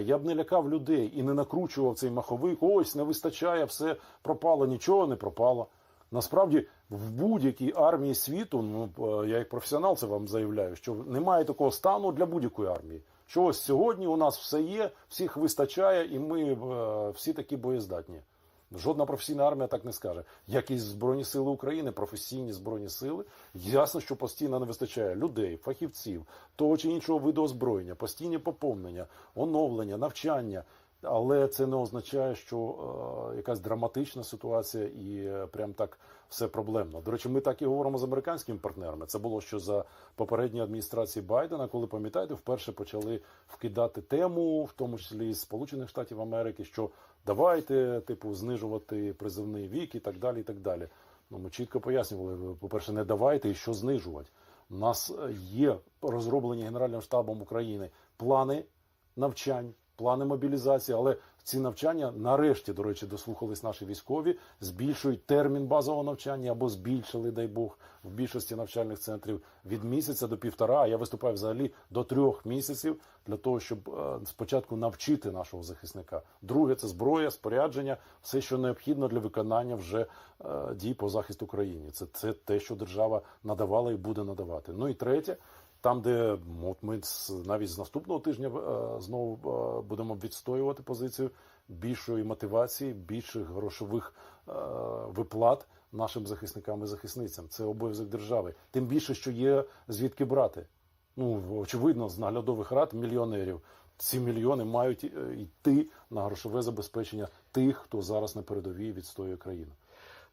Я б не лякав людей і не накручував цей маховик. Ось не вистачає, все пропало. Нічого не пропало. Насправді, в будь-якій армії світу, ну е, я як професіонал це вам заявляю, що немає такого стану для будь-якої армії. Що ось сьогодні у нас все є, всіх вистачає, і ми е, всі такі боєздатні. Жодна професійна армія так не скаже. Як і Збройні Сили України, професійні збройні сили. Ясно, що постійно не вистачає людей, фахівців, того чи іншого виду озброєння, постійні поповнення, оновлення, навчання. Але це не означає, що е, якась драматична ситуація і е, прям так все проблемно. До речі, ми так і говоримо з американськими партнерами. Це було ще за попередньої адміністрації Байдена, коли пам'ятаєте, вперше почали вкидати тему, в тому числі з Сполучених Штатів Америки, що давайте, типу, знижувати призивний вік і так далі. І так далі. Ну, ми чітко пояснювали, по-перше, не давайте і що знижувати. У нас е, є розроблені Генеральним штабом України плани навчань, плани мобілізації, але ці навчання нарешті, до речі, дослухались наші військові, збільшують термін базового навчання або збільшили, дай Бог, в більшості навчальних центрів від місяця до півтора. А я виступаю взагалі до трьох місяців для того, щоб е, спочатку навчити нашого захисника. Друге це зброя, спорядження, все, що необхідно для виконання вже е, дій по захисту країни. Це, це те, що держава надавала і буде надавати. Ну і третє. Там, де от ми навіть з наступного тижня е, знову е, будемо відстоювати позицію більшої мотивації, більших грошових е, виплат нашим захисникам і захисницям. Це обов'язок держави. Тим більше, що є звідки брати. Ну очевидно, з наглядових рад мільйонерів. Ці мільйони мають йти на грошове забезпечення тих, хто зараз на передовій відстоює країну.